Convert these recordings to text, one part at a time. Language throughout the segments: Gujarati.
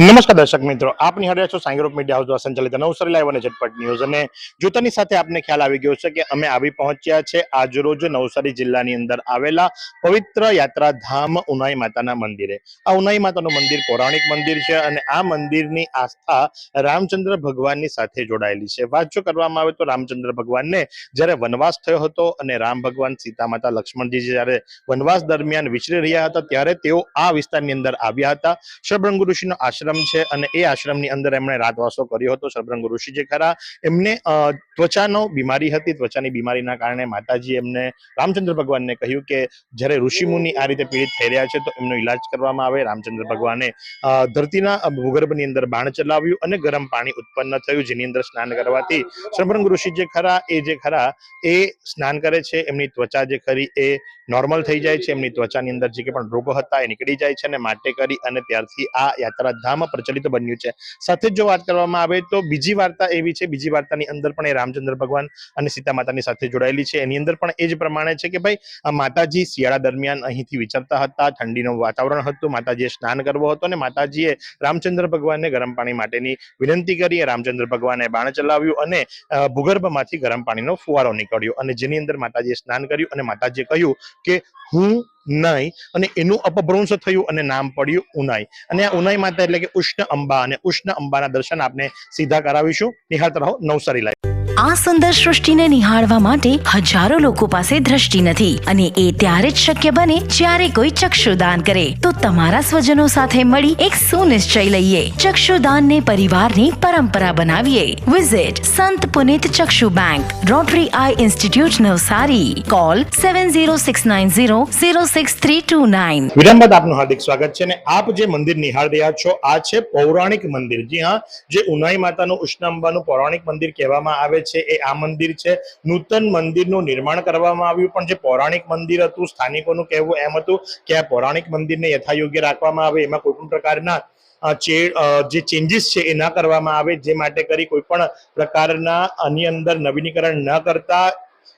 નમસ્કાર દર્શક મિત્રો આપ નિહાળ્યા છો સાંઈ ગ્રુપ મીડિયા હાઉસ દ્વારા સંચાલિત નવસારી લાઈવ અને ઝટપટ ન્યૂઝ. અને જોતાની સાથે આપને ખ્યાલ આવી ગયો છે કે અમે આવી પહોંચ્યા છે આજરોજ નવસારી જિલ્લાની અંદર આવેલા પવિત્ર યાત્રાધામ ઉનાઈ માતાના મંદિરે. આ ઉનાઈ માતાનું મંદિર પૌરાણિક મંદિર છે અને આ મંદિરની આસ્થા રામચંદ્ર ભગવાનની સાથે જોડાયેલી છે. વાત જો કરવામાં આવે તો રામચંદ્ર ભગવાનને જ્યારે વનવાસ થયો હતો અને રામ ભગવાન સીતા માતા લક્ષ્મણજી જ્યારે વનવાસ દરમિયાન વિચરી રહ્યા હતા, ત્યારે તેઓ આ વિસ્તારની અંદર આવ્યા હતા. શબ્રંગુ ઋષિનો આશ્રમ છે અને એ આશ્રમની અંદર એમણે રાતવાસો કર્યો હતો. શરભંગ ઋષિ જે ખરા, એમને ત્વચાનો બીમારી હતી. ત્વચાની બીમારીના કારણે માતાજી એમને, રામચંદ્ર ભગવાનને કહ્યું કે જ્યારે ઋષિમુનિ આ રીતે પીડિત થઈ રહ્યા છે તો એમનો ઈલાજ કરવામાં આવે. રામચંદ્ર ભગવાને ધરતીના ભૂગર્ભની અંદર બાણ ચલાવ્યું અને ગરમ પાણી ઉત્પન્ન થયું જેની અંદર સ્નાન કરવાથી. શરભંગ ઋષિ જે ખરા, એ જે ખરા, એ સ્નાન કરે છે. એમની ત્વચા જે ખરી, એ નોર્મલ થઈ જાય છે. એમની ત્વચાની અંદર જે પણ રોગો હતા એ નીકળી જાય છે અને માટે કરી અને ત્યારથી આ યાત્રાધામ પ્રચલિત બન્યું છે. સાથે જ વાત કરવામાં આવે તો બીજી વાર્તા એવી છે, બીજી વાર્તાની અંદર પણ એ રામચંદ્ર ભગવાન અને સીતા માતાની સાથે જોડાયેલી છે. એની અંદર પણ એ જ પ્રમાણે છે કે ભાઈ માતાજી શિયાળા દરમિયાન અહીંથી વિચરતા હતા, ઠંડીનું વાતાવરણ હતું, માતાજીએ સ્નાન કરવો હતો અને માતાજીએ રામચંદ્ર ભગવાનને ગરમ પાણી માટેની વિનંતી કરી રામચંદ્ર ભગવાને બાણ ચલાવ્યું અને ભૂગર્ભમાંથી ગરમ પાણીનો ફુવારો નીકળ્યો અને જેની અંદર માતાજીએ સ્નાન કર્યું અને માતાજીએ કહ્યું કે હું નહીં અને એનું અપભ્રંશ થયું અને નામ પડ્યું ઉનાઈ. અને આ ઉનાઈ માતા એટલે કે ઉષ્ણ અંબા. અને ઉષ્ણ અંબાના દર્શન આપને સીધા કરાવીશું. નિહાળતા રહો નવસારી લાઈવ આ સુંદર સૃષ્ટિને નિહાળવા માટે હજારો લોકો પાસે દ્રષ્ટિ નથી અને એ ત્યારે જ શક્ય બને જ્યારે કોઈ ચક્ષુદાન કરે. તો તમારા સ્વજનો સાથે મળી એક સુનિશ્ચય લઈએ. ચક્ષુદાનને પરિવારની પરંપરા બનાવીએ. Visit Sant Punit Chakshu bank Rotary eye institute Navsari. Call seven zero six nine zero zero six three two nine વિરામ બાદ આપનું હાર્દિક સ્વાગત છે અને આપ જે મંદિર નિહાળ રહ્યા છો, આ છે પૌરાણિક મંદિર. જી હા, જે ઉનાઈ માતાનું ઉષ્ણ અંબાનું પૌરાણિક મંદિર કહેવામાં આવે છે. એ આ મંદિર છે. નૂતન મંદિરનું નિર્માણ કરવામાં આવ્યું પણ જે પૌરાણિક મંદિર હતું, સ્થાનિકોનું કહેવું એમ હતું કે આ પૌરાણિક મંદિરને યથાયોગ્ય રાખવામાં આવે, એમાં કોઈ પણ પ્રકારના જે ચેન્જીસ છે એ ના કરવામાં આવે, જે માટે કરી કોઈ પણ પ્રકારના આની અંદર નવીનીકરણ ન કરતા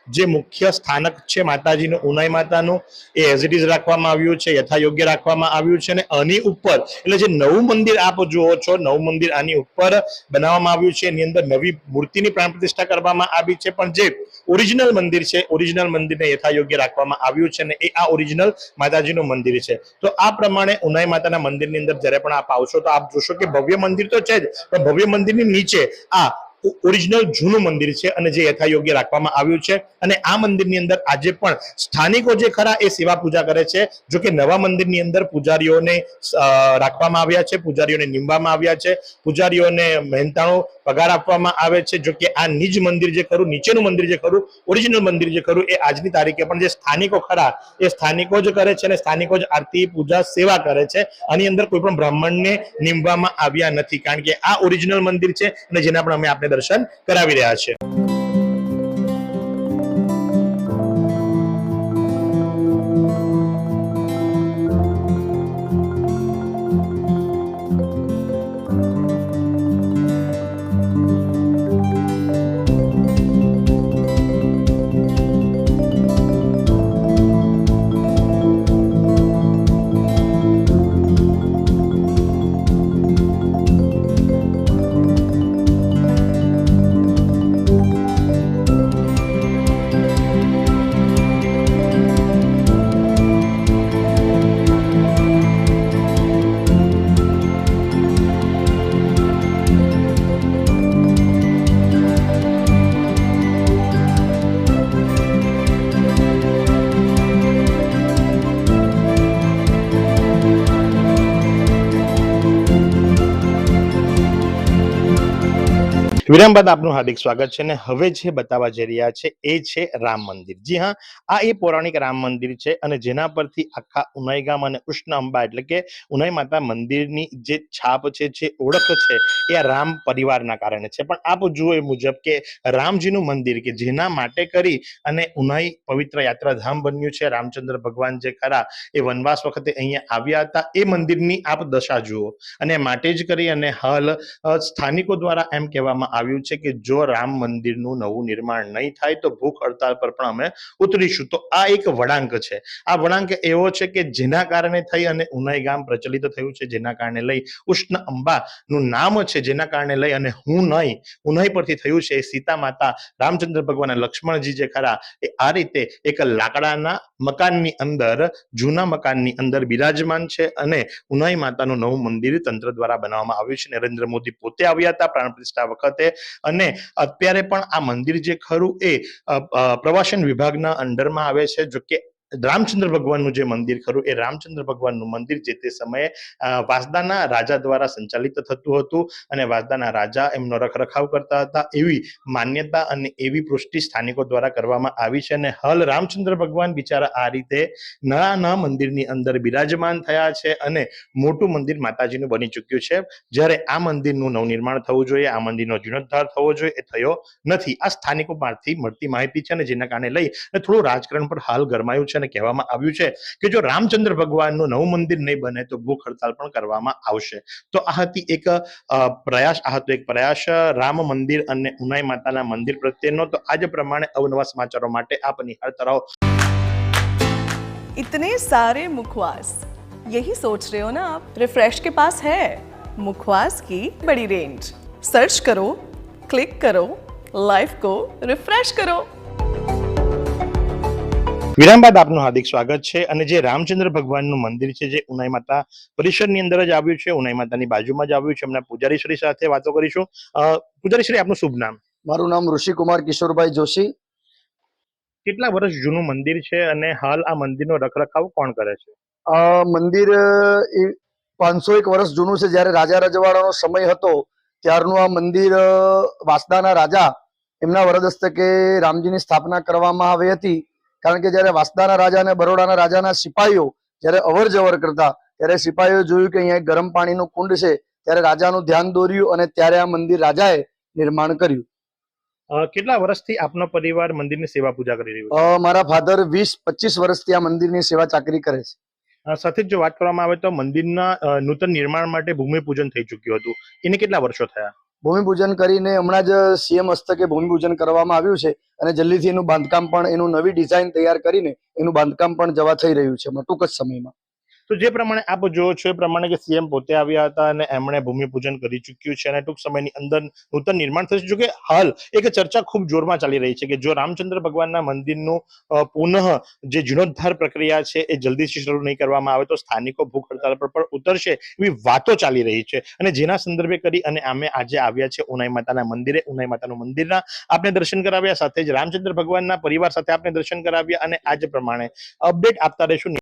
જે મુખ્ય સ્થાનક છે માતાજીનું, ઉનાઈ માતાનું, એ એઝ ઇટ ઇઝ રાખવામાં આવ્યું છે, યથાયોગ્ય રાખવામાં આવ્યું છે અને આની ઉપર, એટલે જે નવું મંદિર આપ જુઓ છો, નવું મંદિર આની ઉપર બનાવવામાં આવ્યું છે, એની અંદર નવી મૂર્તિની પ્રાણ પ્રતિષ્ઠા કરવામાં આવી છે, પણ જે ઓરિજિનલ મંદિર છે ઓરિજિનલ મંદિરને યથાયોગ્ય રાખવામાં આવ્યું છે અને એ આ ઓરિજિનલ માતાજીનું મંદિર છે. તો આ પ્રમાણે ઉનાઈ માતાના મંદિરની અંદર જ્યારે પણ આપ આવશો તો આપ જોશો કે ભવ્ય મંદિર તો છે જ, પણ ભવ્ય મંદિરની નીચે આ ઓરિજિનલ જૂનું મંદિર છે અને જે યથાયોગ્ય રાખવામાં આવ્યું છે. અને આ મંદિરની અંદર આજે પણ સ્થાનિકો જે ખરા એ સેવા પૂજા કરે છે, જો કે નવા મંદિરની અંદર પૂજારીઓને રાખવામાં આવ્યા છે, પૂજારીઓને નીમવામાં આવ્યા છે, પૂજારીઓને મહેનતાણો પગાર આપવામાં આવે છે, જો કે આ નિજ મંદિર જે ખરું, નીચેનું મંદિર જે ખરું, ઓરિજિનલ મંદિર જે ખરું એ આજની તારીખે પણ જે સ્થાનિકો ખરા એ સ્થાનિકો જ કરે છે અને સ્થાનિકો જ આરતી, પૂજા, સેવા કરે છે. આની અંદર કોઈ પણ બ્રાહ્મણને નીમવામાં આવ્યા નથી. કારણ કે આ ઓરિજિનલ મંદિર છે અને જેના પણ અમે આપને દર્શન કરાવી રહ્યા છે. વિરામ બાદ આપનું હાર્દિક સ્વાગત છે અને હવે જે બતાવવા જઈ રહ્યા છે એ છે રામ મંદિર. જી હા, આ એ પૌરાણિક રામ મંદિર છે અને જેના પરથી આખા ઉનાઈ ગામ અને ઉષ્ણ અંબા એટલે કે ઉનાઈ માતા મંદિરની જે છાપ છે, જે ઓળખ છે એ રામ પરિવારના કારણે છે. પણ આપ જુઓ એ મુજબ કે રામજીનું મંદિર કે જેના માટે કરી અને ઉનાઈ પવિત્ર યાત્રાધામ બન્યું છે, રામચંદ્ર ભગવાન જે ખરા એ વનવાસ વખતે અહીંયા આવ્યા હતા, એ મંદિરની આપ દશા જુઓ. અને માટે જ કરી અને હાલ સ્થાનિકો દ્વારા એમ કહેવામાં આવ્યું છે કે જો રામ મંદિરનું નવું નિર્માણ નહીં થાય તો ભૂખ હડતાલ પર પણ અમે ઉતરીશું. તો આ એક વળાંક છે. આ વળાંક એવો છે કે જેના કારણે થઈ અને ઉનાઈ ગામ પ્રચલિત થયું છે. જેના કારણે લઈ ઉષ્ણ અંબાનું નામ છે. જેના કારણે લઈ અને હું નહીં. ઉનાઈ પરથી થયું છે સીતા માતા રામચંદ્ર ભગવાન લક્ષ્મણજી જે ખરા એ આ રીતે એક લાકડાના મકાનની અંદર, જૂના મકાનની અંદર બિરાજમાન છે અને ઉનાઈ માતાનું નવું મંદિર તંત્ર દ્વારા બનાવવામાં આવ્યું છે. નરેન્દ્ર મોદી પોતે આવ્યા હતા. પ્રાણ પ્રતિષ્ઠા વખતે અને અત્યારે પણ આ મંદિર જે ખરું એ પ્રવાસન વિભાગના અંડરમાં આવે છે જો કે રામચંદ્ર ભગવાનનું જે મંદિર ખરું, એ રામચંદ્ર ભગવાનનું મંદિર જે તે સમયે વાસદાના રાજા દ્વારા સંચાલિત થતું હતું અને વાસદાના રાજા એમનો રખરખાવ કરતા હતા. એવી માન્યતા અને એવી પુષ્ટિ સ્થાનિકો દ્વારા કરવામાં આવી છે અને હાલ રામચંદ્ર ભગવાન બિચારા આ રીતે નળાના મંદિરની અંદર બિરાજમાન થયા છે અને મોટું મંદિર માતાજીનું બની ચૂક્યું છે. જ્યારે આ મંદિરનું નવનિર્માણ થવું જોઈએ, આ મંદિરનો જીર્ણોદ્ધાર થવો જોઈએ, એ થયો નથી. આ સ્થાનિકો પાસેથી મળતી માહિતી છે અને જેના કારણે લઈ થોડું રાજકારણ પર હાલ ગરમાયું છે અને કહેવામાં આવ્યું છે કે જો રામચંદ્ર ભગવાનનું નવું મંદિર નહીં બને તો ભૂખ હડતાલ પણ કરવામાં આવશે તો આ હતી એક અ, પ્રયાસ આ હતો એક પ્રયાસ અ, રામ મંદિર અને ઉનાઈ માતાના મંદિર પ્રત્યેનો તો આજે પ્રમાણે અવનવા સમાચારો માટે આપ નિહાળતા રહો इतने सारे मुखवास यही सोच रहे हो ना आप रिफ्रेश के पास है मुखवास की बड़ी रेंज सर्च करो क्लिक करो लाइफ को रिफ्रेश करो વિરામ બાદ આપનું હાર્દિક સ્વાગત છે અને જે રામચંદ્ર ભગવાનનું મંદિર છે જે ઉનાઈ માતા પરિસરની અંદર જ આવ્યું છે ઉનાઈ માતાની બાજુમાં જ આવ્યું છે એમના પૂજારી શ્રી સાથે વાતો કરીશું. પૂજારી શ્રી આપનું શુભ નામ? મારું નામ ઋષિકુમાર કિશોરભાઈ જોશી. કેટલા વર્ષ જૂનું મંદિર છે અને હાલ આ મંદિરનો રખરખાવ કોણ કરે છે? આ મંદિર પાંચસો એક વર્ષ જૂનું છે. જ્યારે રાજા રજવાડાનો સમય હતો ત્યારનું આ મંદિર વાસદાના વાંસદાના રાજા એમના વરદ હસ્તકે રામજીની સ્થાપના કરવામાં આવી હતી. કારણ કે જ્યારે વાસદાના રાજા અને બરોડાના રાજાના સિપાહીઓ જ્યારે અવર જવર કરતા ત્યારે સિપાહીઓ જોયું કે અહીંયા ગરમ પાણીનું કુંડ છે ત્યારે રાજાનું ધ્યાન દોર્યું અને ત્યારે આ મંદિર રાજાએ નિર્માણ કર્યું. કેટલા વર્ષથી આપનો પરિવાર મંદિરની સેવા પૂજા કરી રહ્યો છે? મારા ફાધર વીસ પચીસ વર્ષથી આ મંદિરની સેવા ચાકરી કરે છે. સાથે જ જો વાત કરવામાં આવે તો મંદિરના નૂતન નિર્માણ માટે ભૂમિ પૂજન થઈ ચૂક્યું હતું. એને કેટલા વર્ષો થયા? ભૂમિપૂજન કરીને હમણાં જ સીએમ હસ્તકે ભૂમિપૂજન કરવામાં આવ્યું છે અને જલ્દીથી એનું બાંધકામ પણ, એનું નવી ડિઝાઇન તૈયાર કરીને એનું બાંધકામ પણ જવા થઈ રહ્યું છે ટૂંક જ સમયમાં. તો જે પ્રમાણે આપ જોયો છો એ પ્રમાણે કે સીએમ પોતે આવ્યા હતા અને એમણે ભૂમિપૂજન કરી ચૂક્યું છે અને ટૂંક સમયની અંદર નૂતન નિર્માણ થશે. જો કે હાલ એક ચર્ચા ખૂબ જોરમાં ચાલી રહી છે કે જો રામચંદ્ર ભગવાનના મંદિરનું પુનઃ જે જીર્ણોદ્ધાર પ્રક્રિયા છે એ જલ્દીથી શરૂ નહીં કરવામાં આવે તો સ્થાનિકો ભૂખ હડતાલ પર ઉતરશે એવી વાતો ચાલી રહી છે. અને જેના સંદર્ભે કરી અને અમે આજે આવ્યા છે ઉનાઈ માતાના મંદિરે, ઉનાઈ માતાનું મંદિરના, આપને દર્શન કરાવ્યા સાથે જ રામચંદ્ર ભગવાનના પરિવાર સાથે આપને દર્શન કરાવ્યા અને આજ પ્રમાણે અપડેટ આપતા રહીશું.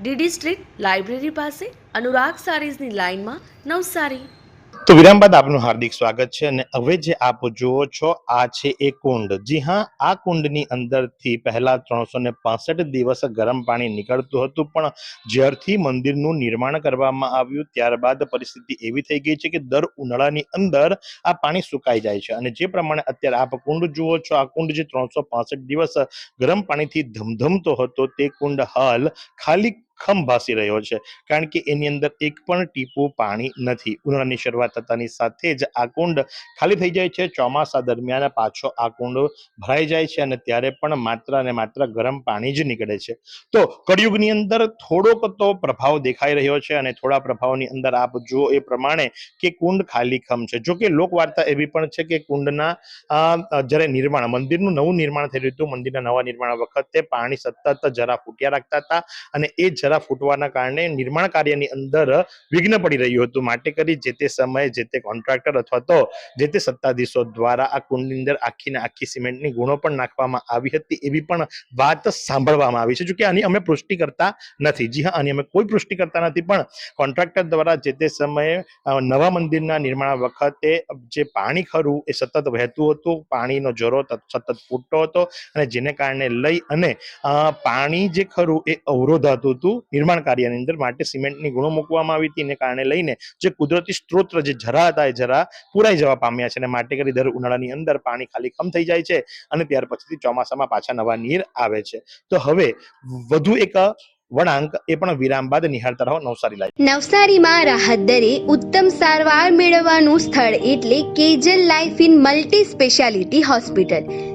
DD street library પાસે અનુરાગ સારીઝની લાઇનમાં નવસારી. તો વિરામ બાદ આપનું હાર્દિક સ્વાગત છે અને હવે જે આપ જુઓ છો, આ છે એ કુંડ. જી હા, આ કુંડની અંદરથી પહેલા ત્રણસો ને પાસઠ દિવસ ગરમ પાણી નીકળતું હતું, પણ જ્યારથી મંદિરનું નિર્માણ કરવામાં આવ્યું, ત્યારબાદ પરિસ્થિતિ એવી થઈ ગઈ છે કે દર ઉનાળાની અંદર આ પાણી સુકાઈ જાય છે. અને જે પ્રમાણે અત્યારે આપ કુંડ જુઓ છો, આ કુંડ જે ત્રણસો દિવસ ગરમ પાણીથી ધમધમતો હતો, તે કુંડ હાલ ખાલી ખમ ભાસી રહ્યો છે. કારણ કે એની અંદર એક પણ ટીપું પાણી નથી. ઉનાળાની શરૂઆત થતાની સાથે જ આ કુંડ ખાલી થઈ જાય છે. ચોમાસા દરમિયાન પાછો આ કુંડ ભરાઈ જાય છે અને ત્યારે પણ માત્ર અને માત્ર ગરમ પાણી જ નીકળે છે. તો કળિયુગની અંદર થોડોક તો પ્રભાવ દેખાઈ રહ્યો છે અને થોડા પ્રભાવની અંદર આપ જુઓ એ પ્રમાણે કે કુંડ ખાલી ખમ છે. જો કે લોકવાર્તા એવી પણ છે કે કુંડના જ્યારે નિર્માણ, મંદિરનું નવું નિર્માણ થઈ રહ્યું હતું, મંદિરના નવા નિર્માણ વખતે પાણી સતત જરા ફૂટ્યા રાખતા હતા અને એ ઝરા ફૂટવાના કારણે નિર્માણ કાર્યની અંદર વિઘ્ન પડી રહ્યું હતું. માટે કરી જે તે સમયે જે તે કોન્ટ્રાક્ટર અથવા તો જે તે સત્તાધીશો દ્વારા આ કુંડની અંદર આખીને આખી સિમેન્ટની ગુણો પણ નાખવામાં આવી હતી એવી પણ વાત સાંભળવામાં આવી છે. જોકે આની અમે પુષ્ટિ કરતા નથી. જી હા, આની અમે કોઈ પુષ્ટિ કરતા નથી. પણ કોન્ટ્રાક્ટર દ્વારા જે તે સમયે નવા મંદિરના નિર્માણ વખતે જે પાણી ખરું એ સતત વહેતું હતું. પાણીનો જરો ત- સતત ફૂટતો હતો અને જેને કારણે લઈ અને પાણી જે ખરું એ અવરોધાતું હતું. નિર્માણ કાર્યની અંદર માટે સિમેન્ટની ગુણો મૂકવામાં આવી હતી. એને કારણે લઈને જે કુદરતી સ્ત્રોત જે ઝરા હતા એ ઝરા પુરાઈ જવા પામ્યા છે અને માટે કરી દર ઉનાળાની અંદર પાણી ખાલી કમ થઈ જાય છે અને ત્યાર પછીથી ચોમાસામાં પાછા નવા નીર આવે છે. તો હવે વધુ એક વળાંક એ પણ વિરામ બાદ નિહાળતા રહો નવસારી લાઈવ. નવસારીમાં રાહત દરે ઉત્તમ સારવાર મેળવવાનું સ્થળ એટલે Kejal life in multi speciality hospital.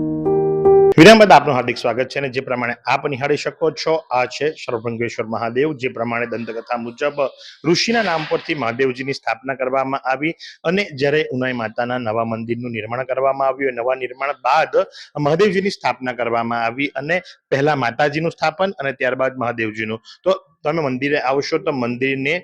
વિરામ બાદ આપનું હાર્દિક સ્વાગત છે અને જે પ્રમાણે આપ નિહાળી શકો છો, આ છે સર્વભંગેશ્વર મહાદેવ, જે પ્રમાણે દંતકથા મુજબ ઋષિના નામ પરથી મહાદેવજીની સ્થાપના કરવામાં આવી અને જ્યારે ઉનાઈ માતાના નવા મંદિરનું નિર્માણ કરવામાં આવ્યું નવા નિર્માણ બાદ મહાદેવજીની સ્થાપના કરવામાં આવી અને પહેલા માતાજીનું સ્થાપન અને ત્યારબાદ મહાદેવજીનું. તો તમે મંદિરે આવશો તો મંદિરને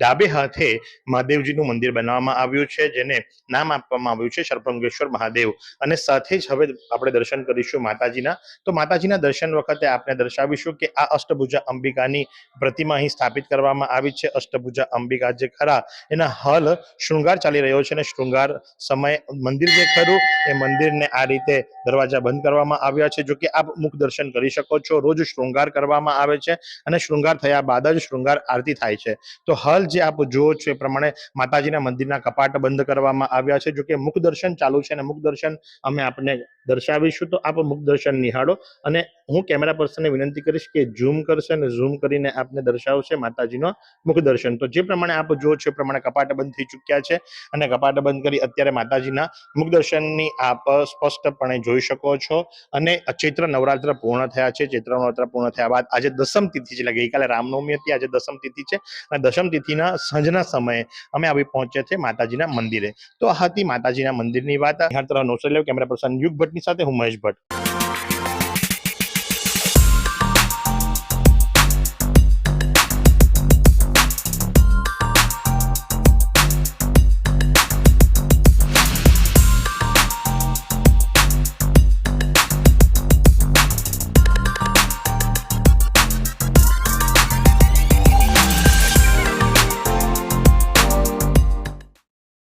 ડાબે હાથે મહાદેવજીનું મંદિર બનાવવામાં આવ્યું છે, જેને નામ આપવામાં આવ્યું છે સર્પંગેશ્વર મહાદેવ. અને સાથે જ હવે આપણે દર્શન કરીશું માતાજીના. તો માતાજીના દર્શન વખતે આપણે દર્શાવીશું કે આ અષ્ટભુજા અંબિકાની પ્રતિમા અહીં સ્થાપિત કરવામાં આવી છે. અષ્ટભુજા અંબિકા જે ખરા એના હાલ, શૃંગાર ચાલી રહ્યો છે અને શૃંગાર સમય મંદિર જે ખરું એ મંદિરને આ રીતે દરવાજા બંધ કરવામાં આવ્યા છે. જો કે આપ મુખ દર્શન કરી શકો છો. રોજ શૃંગાર કરવામાં આવે છે અને શૃંગાર થયા બાદ જ શૃંગાર આરતી થાય છે. તો હાલ જે આપ જુઓ છો એ પ્રમાણે માતાજીના મંદિરના કપાટ બંધ કરવામાં આવ્યા છે. જો કે મુખ દર્શન ચાલુ છે અને મુખ દર્શન અમે આપને દર્શાવીશું તો આપ મુખ દર્શન નિહાળો અને હું કેમેરા પર્સનને વિનંતી કરીશ કે ઝૂમ કરશે અને ઝૂમ કરીને આપને દર્શાવશે માતાજીનો મુખ દર્શન. તો જે પ્રમાણે આપ જો છો એ પ્રમાણે કપાટ બંધ થઈ ચૂક્યા છે અને કપાટ બંધ કરી અત્યારે માતાજીના મુખ દર્શનની આપ સ્પષ્ટપણે જોઈ શકો છો અને ચૈત્ર નવરાત્ર પૂર્ણ થયા છે. ચૈત્ર નવરાત્ર પૂર્ણ થયા બાદ આજે દસમ તિથિ છે. એટલે ગઈકાલે રામનવમી હતી, આજે દસમ તિથિ છે અને દસમ તિથિના સાંજના સમયે અમે આવી પહોંચ્યા છે માતાજીના મંદિરે. તો આ હતી માતાજીના મંદિરની વાત. તરફ નવસારી કેમેરા પર્સન યુગ ભટ્ટની સાથે હું મહેશ ભટ્ટ.